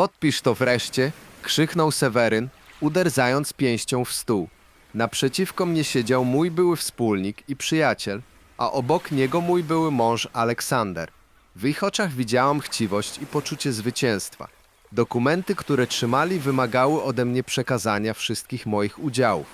Podpisz to wreszcie, krzyknął Seweryn, uderzając pięścią w stół. Naprzeciwko mnie siedział mój były wspólnik i przyjaciel, a obok niego mój były mąż Aleksander. W ich oczach widziałam chciwość i poczucie zwycięstwa. Dokumenty, które trzymali, wymagały ode mnie przekazania wszystkich moich udziałów.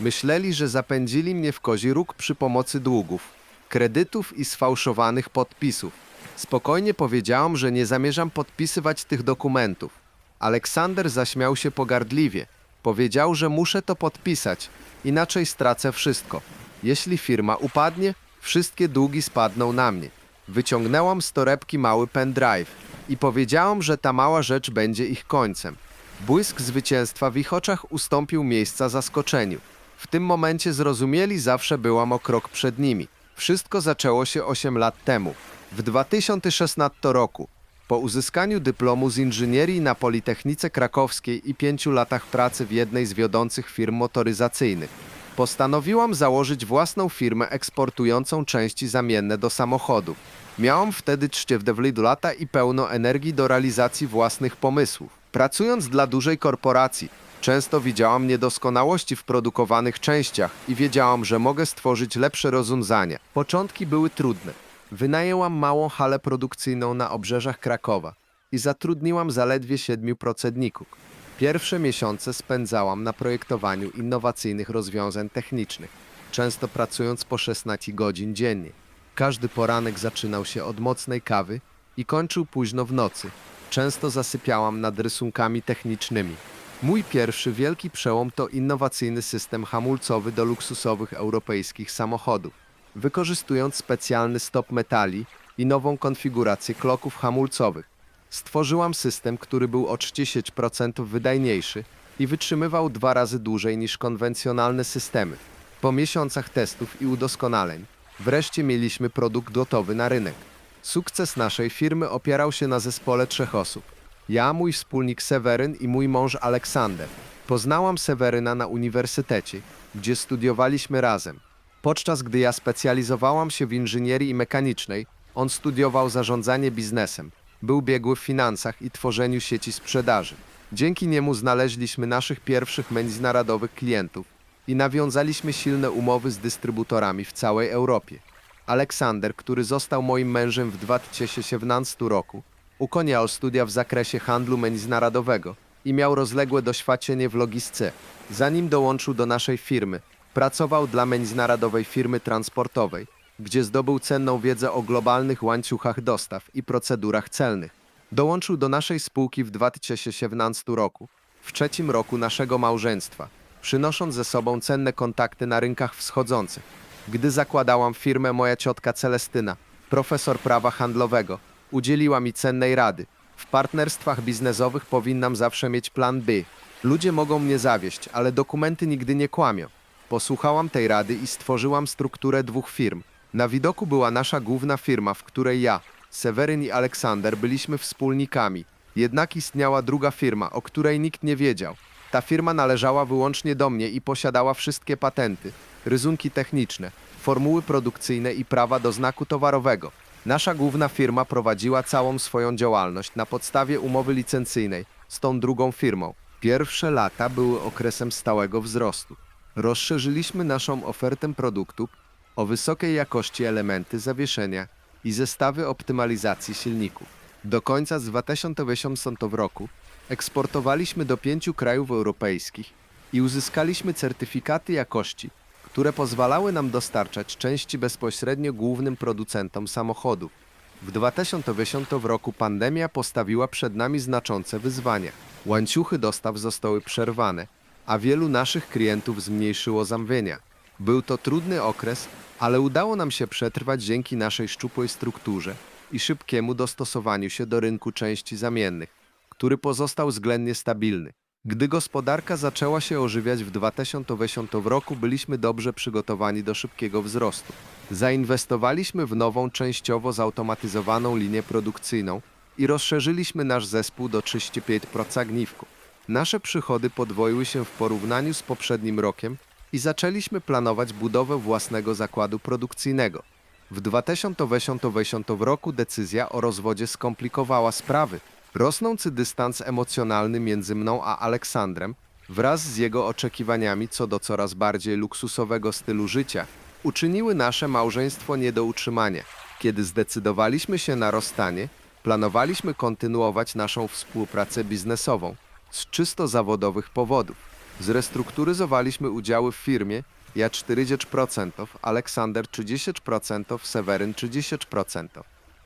Myśleli, że zapędzili mnie w kozi róg przy pomocy długów, kredytów i sfałszowanych podpisów. Spokojnie powiedziałam, że nie zamierzam podpisywać tych dokumentów. Aleksander zaśmiał się pogardliwie. Powiedział, że muszę to podpisać, inaczej stracę wszystko. Jeśli firma upadnie, wszystkie długi spadną na mnie. Wyciągnęłam z torebki mały pendrive i powiedziałam, że ta mała rzecz będzie ich końcem. Błysk zwycięstwa w ich oczach ustąpił miejsca zaskoczeniu. W tym momencie zrozumieli zawsze byłam o krok przed nimi. Wszystko zaczęło się 8 lat temu, w 2016 roku. Po uzyskaniu dyplomu z inżynierii na Politechnice Krakowskiej i pięciu latach pracy w jednej z wiodących firm motoryzacyjnych, postanowiłam założyć własną firmę eksportującą części zamienne do samochodów. Miałam wtedy czciewdewli lata i pełno energii do realizacji własnych pomysłów. Pracując dla dużej korporacji, często widziałam niedoskonałości w produkowanych częściach i wiedziałam, że mogę stworzyć lepsze rozwiązania. Początki były trudne. Wynajęłam małą halę produkcyjną na obrzeżach Krakowa i zatrudniłam zaledwie siedmiu pracowników. Pierwsze miesiące spędzałam na projektowaniu innowacyjnych rozwiązań technicznych, często pracując po 16 godzin dziennie. Każdy poranek zaczynał się od mocnej kawy i kończył późno w nocy. Często zasypiałam nad rysunkami technicznymi. Mój pierwszy wielki przełom to innowacyjny system hamulcowy do luksusowych europejskich samochodów. Wykorzystując specjalny stop metali i nową konfigurację kloków hamulcowych, stworzyłam system, który był o 30% wydajniejszy i wytrzymywał dwa razy dłużej niż konwencjonalne systemy. Po miesiącach testów i udoskonaleń, wreszcie mieliśmy produkt gotowy na rynek. Sukces naszej firmy opierał się na zespole trzech osób. Ja, mój wspólnik Seweryn i mój mąż Aleksander. Poznałam Seweryna na uniwersytecie, gdzie studiowaliśmy razem. Podczas gdy ja specjalizowałam się w inżynierii mechanicznej, on studiował zarządzanie biznesem. Był biegły w finansach i tworzeniu sieci sprzedaży. Dzięki niemu znaleźliśmy naszych pierwszych międzynarodowych klientów i nawiązaliśmy silne umowy z dystrybutorami w całej Europie. Aleksander, który został moim mężem w 2017 roku, ukończył studia w zakresie handlu międzynarodowego i miał rozległe doświadczenie w logistyce. Zanim dołączył do naszej firmy, pracował dla międzynarodowej firmy transportowej, gdzie zdobył cenną wiedzę o globalnych łańcuchach dostaw i procedurach celnych. Dołączył do naszej spółki w 2017 roku, w trzecim roku naszego małżeństwa, przynosząc ze sobą cenne kontakty na rynkach wschodzących. Gdy zakładałam firmę, moja ciotka Celestyna, profesor prawa handlowego, udzieliła mi cennej rady. W partnerstwach biznesowych powinnam zawsze mieć plan B. Ludzie mogą mnie zawieść, ale dokumenty nigdy nie kłamią. Posłuchałam tej rady i stworzyłam strukturę dwóch firm. Na widoku była nasza główna firma, w której ja, Seweryn i Aleksander byliśmy wspólnikami. Jednak istniała druga firma, o której nikt nie wiedział. Ta firma należała wyłącznie do mnie i posiadała wszystkie patenty, rysunki techniczne, formuły produkcyjne i prawa do znaku towarowego. Nasza główna firma prowadziła całą swoją działalność na podstawie umowy licencyjnej z tą drugą firmą. Pierwsze lata były okresem stałego wzrostu. Rozszerzyliśmy naszą ofertę produktów o wysokiej jakości elementy zawieszenia i zestawy optymalizacji silników. Do końca z 2010 roku eksportowaliśmy do pięciu krajów europejskich i uzyskaliśmy certyfikaty jakości, które pozwalały nam dostarczać części bezpośrednio głównym producentom samochodów. W 2010 roku pandemia postawiła przed nami znaczące wyzwania. Łańcuchy dostaw zostały przerwane, a wielu naszych klientów zmniejszyło zamówienia. Był to trudny okres, ale udało nam się przetrwać dzięki naszej szczupłej strukturze i szybkiemu dostosowaniu się do rynku części zamiennych, który pozostał względnie stabilny. Gdy gospodarka zaczęła się ożywiać w 2010 roku, byliśmy dobrze przygotowani do szybkiego wzrostu. Zainwestowaliśmy w nową, częściowo zautomatyzowaną linię produkcyjną i rozszerzyliśmy nasz zespół do 35 pracowników. Nasze przychody podwoiły się w porównaniu z poprzednim rokiem i zaczęliśmy planować budowę własnego zakładu produkcyjnego. W 2010 roku decyzja o rozwodzie skomplikowała sprawy. Rosnący dystans emocjonalny między mną a Aleksandrem wraz z jego oczekiwaniami co do coraz bardziej luksusowego stylu życia uczyniły nasze małżeństwo nie do utrzymania. Kiedy zdecydowaliśmy się na rozstanie, planowaliśmy kontynuować naszą współpracę biznesową z czysto zawodowych powodów. Zrestrukturyzowaliśmy udziały w firmie, ja 40%, Aleksander 30%, Seweryn 30%.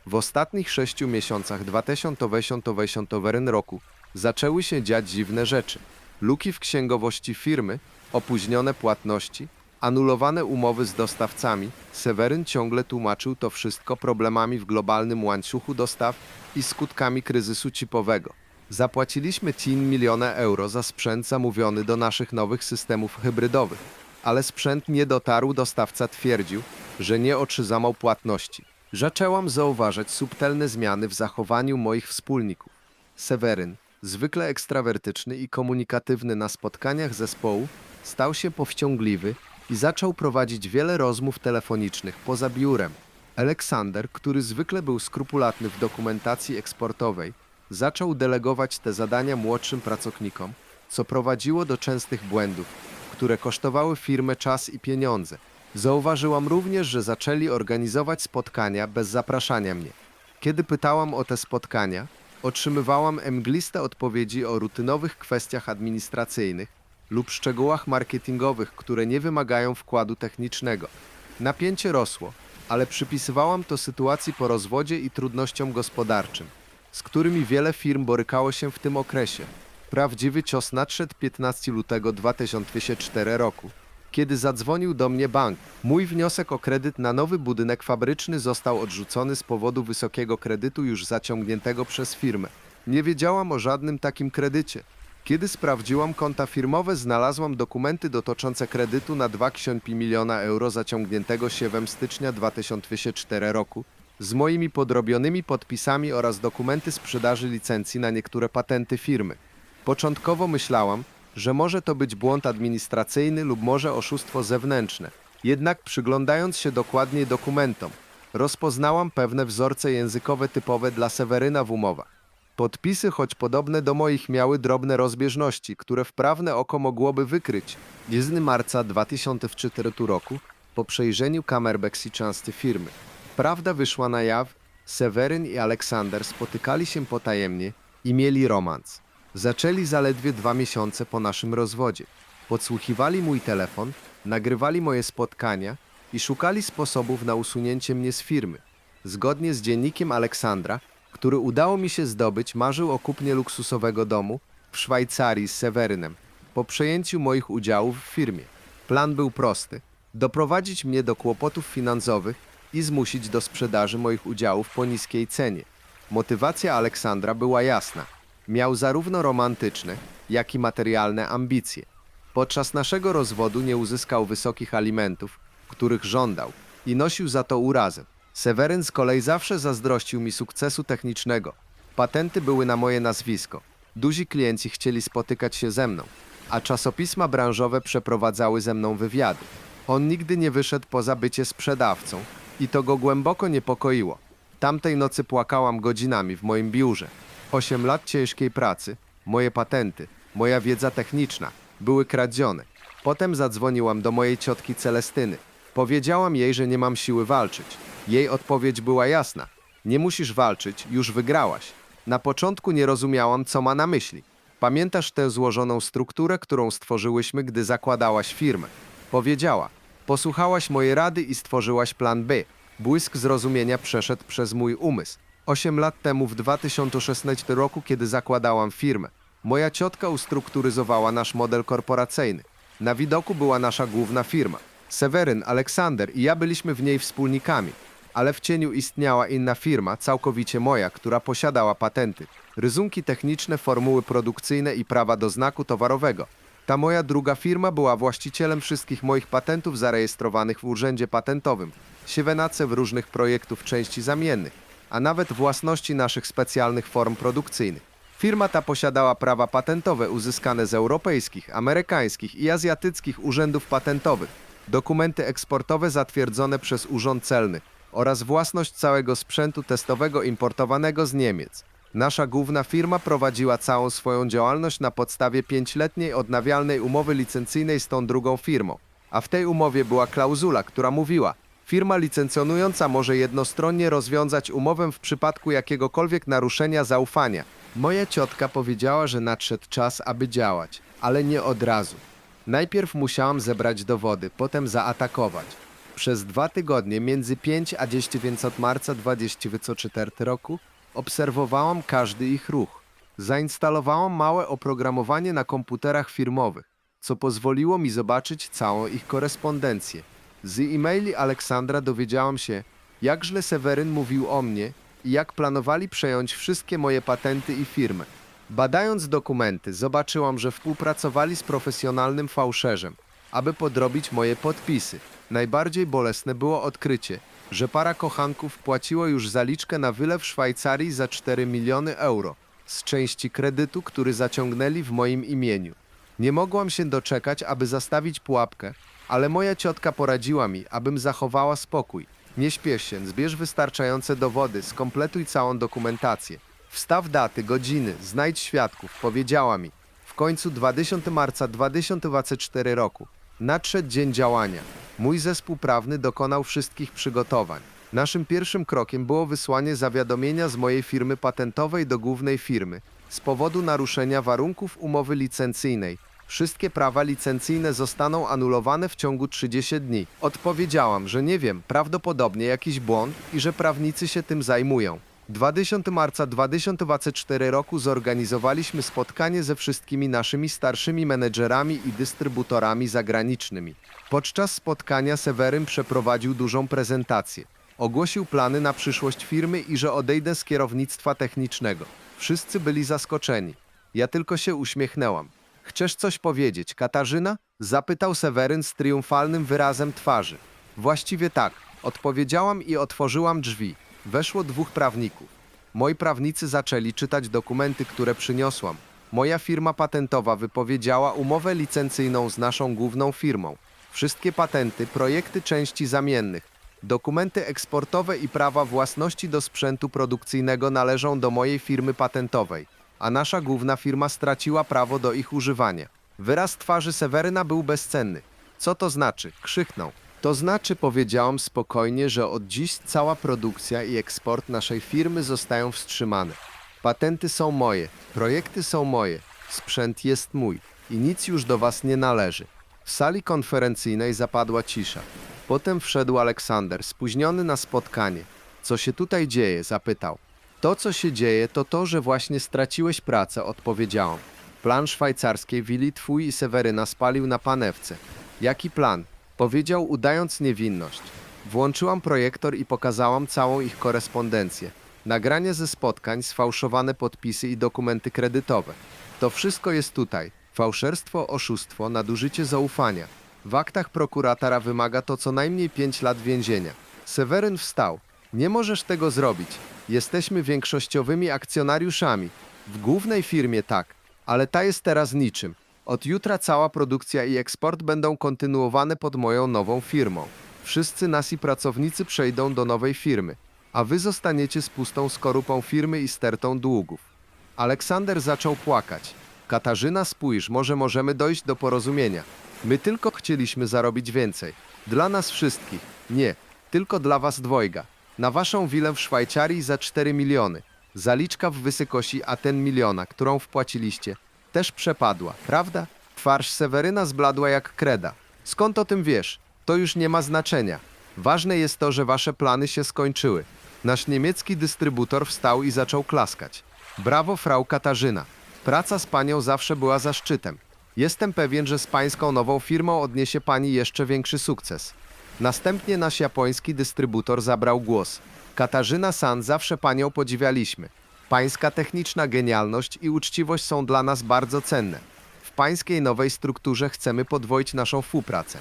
W ostatnich sześciu miesiącach 2020 roku zaczęły się dziać dziwne rzeczy. Luki w księgowości firmy, opóźnione płatności, anulowane umowy z dostawcami. Seweryn ciągle tłumaczył to wszystko problemami w globalnym łańcuchu dostaw i skutkami kryzysu chipowego. Zapłaciliśmy TIN miliona euro za sprzęt zamówiony do naszych nowych systemów hybrydowych, ale sprzęt nie dotarł, dostawca twierdził, że nie otrzymał płatności. Zaczęłam zauważać subtelne zmiany w zachowaniu moich wspólników. Seweryn, zwykle ekstrawertyczny i komunikatywny na spotkaniach zespołu, stał się powściągliwy i zaczął prowadzić wiele rozmów telefonicznych poza biurem. Aleksander, który zwykle był skrupulatny w dokumentacji eksportowej, zaczął delegować te zadania młodszym pracownikom, co prowadziło do częstych błędów, które kosztowały firmę czas i pieniądze. Zauważyłam również, że zaczęli organizować spotkania bez zapraszania mnie. Kiedy pytałam o te spotkania, otrzymywałam mgliste odpowiedzi o rutynowych kwestiach administracyjnych lub szczegółach marketingowych, które nie wymagają wkładu technicznego. Napięcie rosło, ale przypisywałam to sytuacji po rozwodzie i trudnościom gospodarczym, z którymi wiele firm borykało się w tym okresie. Prawdziwy cios nadszedł 15 lutego 2004 roku, kiedy zadzwonił do mnie bank. Mój wniosek o kredyt na nowy budynek fabryczny został odrzucony z powodu wysokiego kredytu już zaciągniętego przez firmę. Nie wiedziałam o żadnym takim kredycie. Kiedy sprawdziłam konta firmowe, znalazłam dokumenty dotyczące kredytu na 2,5 miliona euro zaciągniętego siewem stycznia 2004 roku z moimi podrobionymi podpisami oraz dokumenty sprzedaży licencji na niektóre patenty firmy. Początkowo myślałam, że może to być błąd administracyjny lub może oszustwo zewnętrzne. Jednak przyglądając się dokładniej dokumentom, rozpoznałam pewne wzorce językowe typowe dla Seweryna w umowach. Podpisy, choć podobne do moich, miały drobne rozbieżności, które wprawne oko mogłoby wykryć. 1 marca 2004 roku, po przejrzeniu kamer częsty firmy, prawda wyszła na jaw, Seweryn i Aleksander spotykali się potajemnie i mieli romans. Zaczęli zaledwie dwa miesiące po naszym rozwodzie. Podsłuchiwali mój telefon, nagrywali moje spotkania i szukali sposobów na usunięcie mnie z firmy. Zgodnie z dziennikiem Aleksandra, który udało mi się zdobyć, marzył o kupnie luksusowego domu w Szwajcarii z Sewerynem po przejęciu moich udziałów w firmie. Plan był prosty: doprowadzić mnie do kłopotów finansowych i zmusić do sprzedaży moich udziałów po niskiej cenie. Motywacja Aleksandra była jasna. Miał zarówno romantyczne, jak i materialne ambicje. Podczas naszego rozwodu nie uzyskał wysokich alimentów, których żądał i nosił za to urazę. Seweryn z kolei zawsze zazdrościł mi sukcesu technicznego. Patenty były na moje nazwisko. Duzi klienci chcieli spotykać się ze mną, a czasopisma branżowe przeprowadzały ze mną wywiady. On nigdy nie wyszedł poza bycie sprzedawcą i to go głęboko niepokoiło. Tamtej nocy płakałam godzinami w moim biurze. Osiem lat ciężkiej pracy, moje patenty, moja wiedza techniczna były kradzione. Potem zadzwoniłam do mojej ciotki Celestyny. Powiedziałam jej, że nie mam siły walczyć. Jej odpowiedź była jasna. Nie musisz walczyć, już wygrałaś. Na początku nie rozumiałam, co ma na myśli. Pamiętasz tę złożoną strukturę, którą stworzyłyśmy, gdy zakładałaś firmę? Powiedziała. Posłuchałaś mojej rady i stworzyłaś plan B. Błysk zrozumienia przeszedł przez mój umysł. Osiem lat temu, w 2016 roku, kiedy zakładałam firmę, moja ciotka ustrukturyzowała nasz model korporacyjny. Na widoku była nasza główna firma. Seweryn, Aleksander i ja byliśmy w niej wspólnikami, ale w cieniu istniała inna firma, całkowicie moja, która posiadała patenty, rysunki techniczne, formuły produkcyjne i prawa do znaku towarowego. Ta moja druga firma była właścicielem wszystkich moich patentów zarejestrowanych w Urzędzie Patentowym, siewenace w różnych projektów części zamiennych, a nawet własności naszych specjalnych form produkcyjnych. Firma ta posiadała prawa patentowe uzyskane z europejskich, amerykańskich i azjatyckich urzędów patentowych, dokumenty eksportowe zatwierdzone przez Urząd Celny oraz własność całego sprzętu testowego importowanego z Niemiec. Nasza główna firma prowadziła całą swoją działalność na podstawie pięcioletniej odnawialnej umowy licencyjnej z tą drugą firmą. A w tej umowie była klauzula, która mówiła, firma licencjonująca może jednostronnie rozwiązać umowę w przypadku jakiegokolwiek naruszenia zaufania. Moja ciotka powiedziała, że nadszedł czas, aby działać, ale nie od razu. Najpierw musiałam zebrać dowody, potem zaatakować. Przez dwa tygodnie, między 5 a 10 marca 2024 roku, obserwowałam każdy ich ruch. Zainstalowałam małe oprogramowanie na komputerach firmowych, co pozwoliło mi zobaczyć całą ich korespondencję. Z e-maili Aleksandra dowiedziałam się, jak źle Seweryn mówił o mnie i jak planowali przejąć wszystkie moje patenty i firmę. Badając dokumenty, zobaczyłam, że współpracowali z profesjonalnym fałszerzem, aby podrobić moje podpisy. Najbardziej bolesne było odkrycie, że para kochanków płaciło już zaliczkę na wylew Szwajcarii za 4 miliony euro z części kredytu, który zaciągnęli w moim imieniu. Nie mogłam się doczekać, aby zastawić pułapkę, ale moja ciotka poradziła mi, abym zachowała spokój. Nie śpiesz się, zbierz wystarczające dowody, skompletuj całą dokumentację. Wstaw daty, godziny, znajdź świadków, powiedziała mi. W końcu 20 marca 2024 roku nadszedł dzień działania. Mój zespół prawny dokonał wszystkich przygotowań. Naszym pierwszym krokiem było wysłanie zawiadomienia z mojej firmy patentowej do głównej firmy z powodu naruszenia warunków umowy licencyjnej. Wszystkie prawa licencyjne zostaną anulowane w ciągu 30 dni. Odpowiedziałam, że nie wiem, prawdopodobnie jakiś błąd i że prawnicy się tym zajmują. 20 marca 2024 roku zorganizowaliśmy spotkanie ze wszystkimi naszymi starszymi menedżerami i dystrybutorami zagranicznymi. Podczas spotkania Seweryn przeprowadził dużą prezentację. Ogłosił plany na przyszłość firmy i że odejdę z kierownictwa technicznego. Wszyscy byli zaskoczeni. Ja tylko się uśmiechnęłam. Chcesz coś powiedzieć, Katarzyna? Zapytał Seweryn z triumfalnym wyrazem twarzy. Właściwie tak, odpowiedziałam i otworzyłam drzwi. Weszło dwóch prawników. Moi prawnicy zaczęli czytać dokumenty, które przyniosłam. Moja firma patentowa wypowiedziała umowę licencyjną z naszą główną firmą. Wszystkie patenty, projekty części zamiennych, dokumenty eksportowe i prawa własności do sprzętu produkcyjnego należą do mojej firmy patentowej, a nasza główna firma straciła prawo do ich używania. Wyraz twarzy Seweryna był bezcenny. Co to znaczy? Krzyknął. To znaczy, powiedziałam spokojnie, że od dziś cała produkcja i eksport naszej firmy zostają wstrzymane. Patenty są moje, projekty są moje, sprzęt jest mój i nic już do was nie należy. W sali konferencyjnej zapadła cisza. Potem wszedł Aleksander, spóźniony na spotkanie. Co się tutaj dzieje? zapytał. To, co się dzieje, to to, że właśnie straciłeś pracę, odpowiedziałam. Plan szwajcarskiej willi twój i Seweryna spalił na panewce. Jaki plan? Powiedział, udając niewinność. Włączyłam projektor i pokazałam całą ich korespondencję. Nagranie ze spotkań, sfałszowane podpisy i dokumenty kredytowe. To wszystko jest tutaj. Fałszerstwo, oszustwo, nadużycie zaufania. W aktach prokuratora wymaga to co najmniej 5 lat więzienia. Seweryn wstał. Nie możesz tego zrobić. Jesteśmy większościowymi akcjonariuszami. W głównej firmie tak, ale ta jest teraz niczym. Od jutra cała produkcja i eksport będą kontynuowane pod moją nową firmą. Wszyscy nasi pracownicy przejdą do nowej firmy, a wy zostaniecie z pustą skorupą firmy i stertą długów. Aleksander zaczął płakać. Katarzyna, spójrz, może możemy dojść do porozumienia. My tylko chcieliśmy zarobić więcej. Dla nas wszystkich. Nie, tylko dla was dwojga. Na waszą willę w Szwajcarii za 4 miliony. Zaliczka w wysokości Aten miliona, którą wpłaciliście, też przepadła, prawda? Twarz Seweryna zbladła jak kreda. Skąd o tym wiesz? To już nie ma znaczenia. Ważne jest to, że wasze plany się skończyły. Nasz niemiecki dystrybutor wstał i zaczął klaskać. Brawo, frau Katarzyna. Praca z panią zawsze była zaszczytem. Jestem pewien, że z pańską nową firmą odniesie pani jeszcze większy sukces. Następnie nasz japoński dystrybutor zabrał głos. Katarzyna San, zawsze panią podziwialiśmy. Pańska techniczna genialność i uczciwość są dla nas bardzo cenne. W pańskiej nowej strukturze chcemy podwoić naszą współpracę.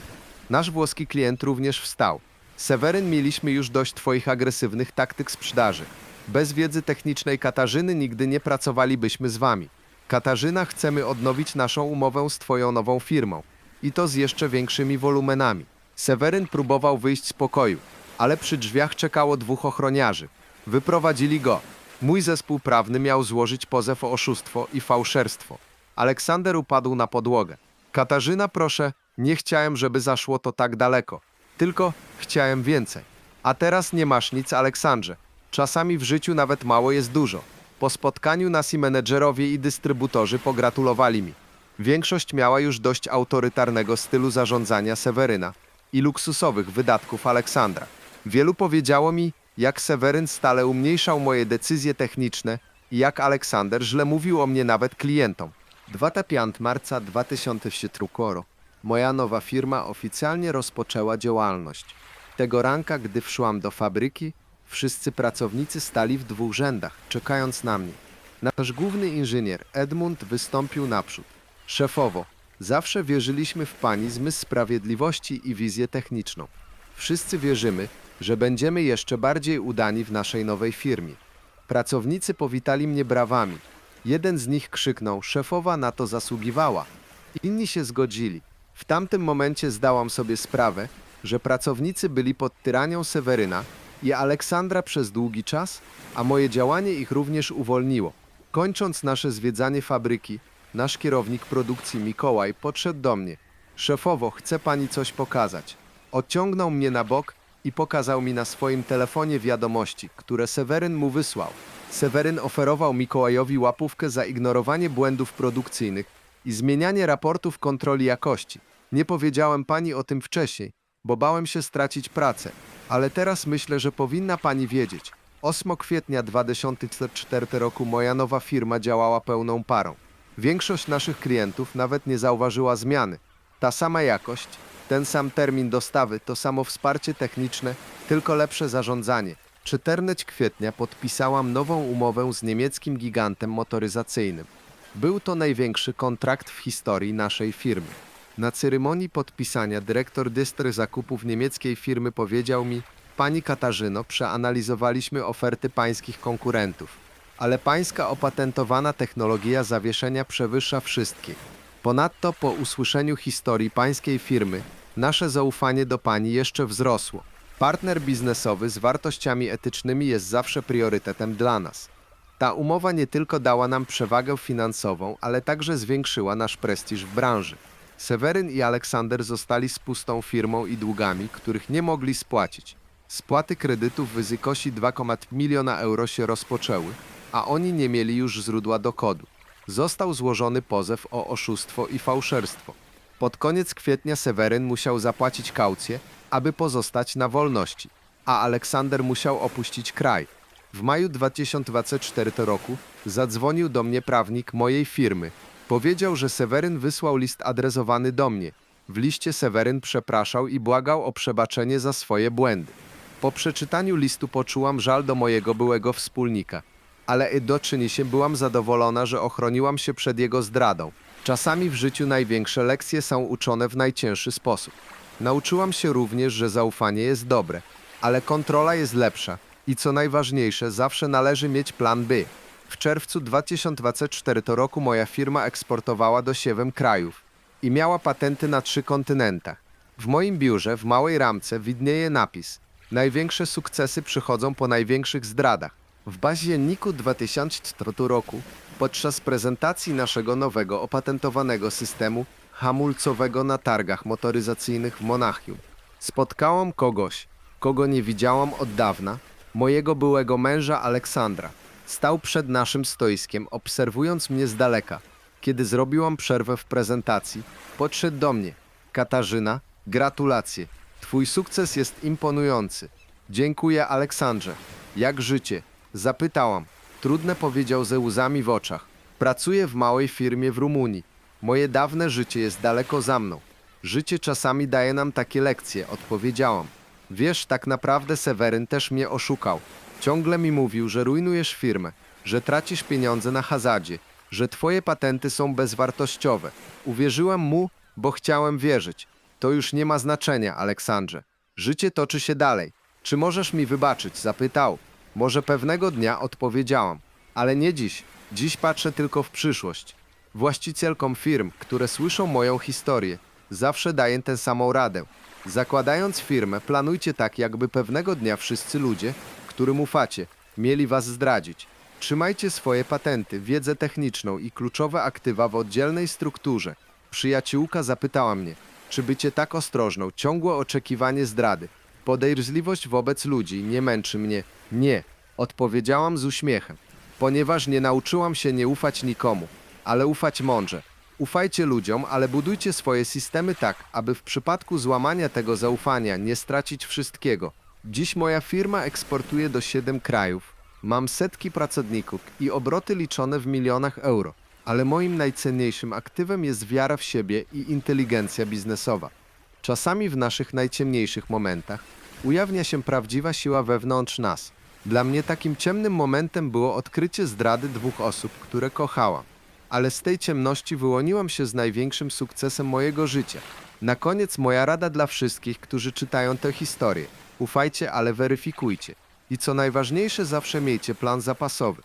Nasz włoski klient również wstał. Seweryn, mieliśmy już dość twoich agresywnych taktyk sprzedaży. Bez wiedzy technicznej Katarzyny nigdy nie pracowalibyśmy z wami. Katarzyna, chcemy odnowić naszą umowę z twoją nową firmą. I to z jeszcze większymi wolumenami. Seweryn próbował wyjść z pokoju, ale przy drzwiach czekało dwóch ochroniarzy. Wyprowadzili go. Mój zespół prawny miał złożyć pozew o oszustwo i fałszerstwo. Aleksander upadł na podłogę. Katarzyna, proszę, nie chciałem, żeby zaszło to tak daleko. Tylko chciałem więcej. A teraz nie masz nic, Aleksandrze. Czasami w życiu nawet mało jest dużo. Po spotkaniu nasi menedżerowie i dystrybutorzy pogratulowali mi. Większość miała już dość autorytarnego stylu zarządzania Seweryna i luksusowych wydatków Aleksandra. Wielu powiedziało mi, jak Seweryn stale umniejszał moje decyzje techniczne i jak Aleksander źle mówił o mnie nawet klientom. 25 marca 2007 roku moja nowa firma oficjalnie rozpoczęła działalność. Tego ranka, gdy wszłam do fabryki, wszyscy pracownicy stali w dwóch rzędach, czekając na mnie. Nasz główny inżynier Edmund wystąpił naprzód. Szefowo, zawsze wierzyliśmy w Pani zmysł sprawiedliwości i wizję techniczną. Wszyscy wierzymy, że będziemy jeszcze bardziej udani w naszej nowej firmie. Pracownicy powitali mnie brawami. Jeden z nich krzyknął: Szefowa na to zasługiwała. Inni się zgodzili. W tamtym momencie zdałam sobie sprawę, że pracownicy byli pod tyranią Seweryna i Aleksandra przez długi czas, a moje działanie ich również uwolniło. Kończąc nasze zwiedzanie fabryki, nasz kierownik produkcji Mikołaj podszedł do mnie. Szefowo, chce pani coś pokazać. Odciągnął mnie na bok i pokazał mi na swoim telefonie wiadomości, które Seweryn mu wysłał. Seweryn oferował Mikołajowi łapówkę za ignorowanie błędów produkcyjnych i zmienianie raportów kontroli jakości. Nie powiedziałem pani o tym wcześniej, bo bałem się stracić pracę, ale teraz myślę, że powinna pani wiedzieć. 8 kwietnia 2004 roku moja nowa firma działała pełną parą. Większość naszych klientów nawet nie zauważyła zmiany. Ta sama jakość, ten sam termin dostawy, to samo wsparcie techniczne, tylko lepsze zarządzanie. 14 kwietnia podpisałam nową umowę z niemieckim gigantem motoryzacyjnym. Był to największy kontrakt w historii naszej firmy. Na ceremonii podpisania dyrektor dystry zakupów niemieckiej firmy powiedział mi: Pani Katarzyno, przeanalizowaliśmy oferty pańskich konkurentów, ale pańska opatentowana technologia zawieszenia przewyższa wszystkie. Ponadto po usłyszeniu historii pańskiej firmy, nasze zaufanie do pani jeszcze wzrosło. Partner biznesowy z wartościami etycznymi jest zawsze priorytetem dla nas. Ta umowa nie tylko dała nam przewagę finansową, ale także zwiększyła nasz prestiż w branży. Seweryn i Aleksander zostali z pustą firmą i długami, których nie mogli spłacić. Spłaty kredytów w wysokości 2,1 miliona euro się rozpoczęły, a oni nie mieli już źródła dochodu. Został złożony pozew o oszustwo i fałszerstwo. Pod koniec kwietnia Seweryn musiał zapłacić kaucję, aby pozostać na wolności, a Aleksander musiał opuścić kraj. W maju 2024 roku zadzwonił do mnie prawnik mojej firmy. Powiedział, że Seweryn wysłał list adresowany do mnie. W liście Seweryn przepraszał i błagał o przebaczenie za swoje błędy. Po przeczytaniu listu poczułam żal do mojego byłego wspólnika, ale jednocześnie się byłam zadowolona, że ochroniłam się przed jego zdradą. Czasami w życiu największe lekcje są uczone w najcięższy sposób. Nauczyłam się również, że zaufanie jest dobre, ale kontrola jest lepsza i co najważniejsze, zawsze należy mieć plan B. W czerwcu 2024 roku moja firma eksportowała do 7 krajów i miała patenty na trzy kontynentach. W moim biurze w małej ramce widnieje napis Największe sukcesy przychodzą po największych zdradach. W październiku 2004 roku, podczas prezentacji naszego nowego opatentowanego systemu hamulcowego na targach motoryzacyjnych w Monachium, spotkałam kogoś, kogo nie widziałam od dawna, mojego byłego męża Aleksandra. Stał przed naszym stoiskiem, obserwując mnie z daleka. Kiedy zrobiłam przerwę w prezentacji, podszedł do mnie. Katarzyna, gratulacje. Twój sukces jest imponujący. Dziękuję, Aleksandrze. Jak życie? Zapytałam. Trudne powiedział ze łzami w oczach. Pracuję w małej firmie w Rumunii. Moje dawne życie jest daleko za mną. Życie czasami daje nam takie lekcje, odpowiedziałam. Wiesz, tak naprawdę Seweryn też mnie oszukał. Ciągle mi mówił, że rujnujesz firmę, że tracisz pieniądze na hazardzie, że twoje patenty są bezwartościowe. Uwierzyłem mu, bo chciałem wierzyć. To już nie ma znaczenia, Aleksandrze. Życie toczy się dalej. Czy możesz mi wybaczyć? Zapytał. Może pewnego dnia odpowiedziałam, ale nie dziś. Dziś patrzę tylko w przyszłość. Właścicielkom firm, które słyszą moją historię, zawsze daję tę samą radę. Zakładając firmę, planujcie tak, jakby pewnego dnia wszyscy ludzie, którym ufacie, mieli was zdradzić. Trzymajcie swoje patenty, wiedzę techniczną i kluczowe aktywa w oddzielnej strukturze. Przyjaciółka zapytała mnie, czy bycie tak ostrożną, ciągłe oczekiwanie zdrady, podejrzliwość wobec ludzi nie męczy mnie. Nie, odpowiedziałam z uśmiechem, ponieważ nie nauczyłam się nie ufać nikomu, ale ufać mądrze. Ufajcie ludziom, ale budujcie swoje systemy tak, aby w przypadku złamania tego zaufania nie stracić wszystkiego. Dziś moja firma eksportuje do 7 krajów. Mam setki pracowników i obroty liczone w milionach euro, ale moim najcenniejszym aktywem jest wiara w siebie i inteligencja biznesowa. Czasami w naszych najciemniejszych momentach ujawnia się prawdziwa siła wewnątrz nas. Dla mnie takim ciemnym momentem było odkrycie zdrady dwóch osób, które kochałam. Ale z tej ciemności wyłoniłam się z największym sukcesem mojego życia. Na koniec moja rada dla wszystkich, którzy czytają tę historię. Ufajcie, ale weryfikujcie. I co najważniejsze, zawsze miejcie plan zapasowy.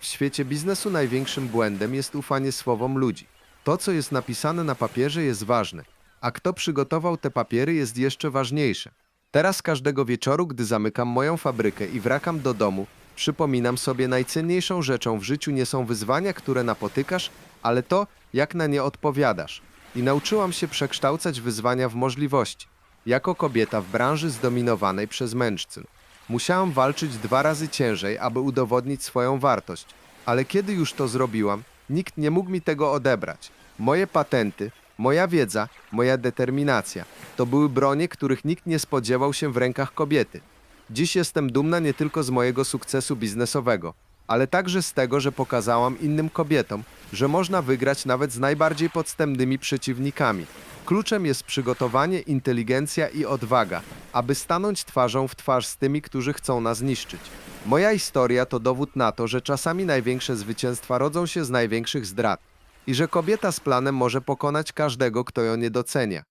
W świecie biznesu największym błędem jest ufanie słowom ludzi. To, co jest napisane na papierze, jest ważne, a kto przygotował te papiery, jest jeszcze ważniejsze. Teraz każdego wieczoru, gdy zamykam moją fabrykę i wracam do domu, przypominam sobie najcenniejszą rzeczą w życiu nie są wyzwania, które napotykasz, ale to, jak na nie odpowiadasz. I nauczyłam się przekształcać wyzwania w możliwości. Jako kobieta w branży zdominowanej przez mężczyzn. Musiałam walczyć dwa razy ciężej, aby udowodnić swoją wartość. Ale kiedy już to zrobiłam, nikt nie mógł mi tego odebrać. Moje patenty, moja wiedza, moja determinacja to były bronie, których nikt nie spodziewał się w rękach kobiety. Dziś jestem dumna nie tylko z mojego sukcesu biznesowego, ale także z tego, że pokazałam innym kobietom, że można wygrać nawet z najbardziej podstępnymi przeciwnikami. Kluczem jest przygotowanie, inteligencja i odwaga, aby stanąć twarzą w twarz z tymi, którzy chcą nas niszczyć. Moja historia to dowód na to, że czasami największe zwycięstwa rodzą się z największych zdrad i że kobieta z planem może pokonać każdego, kto ją nie docenia.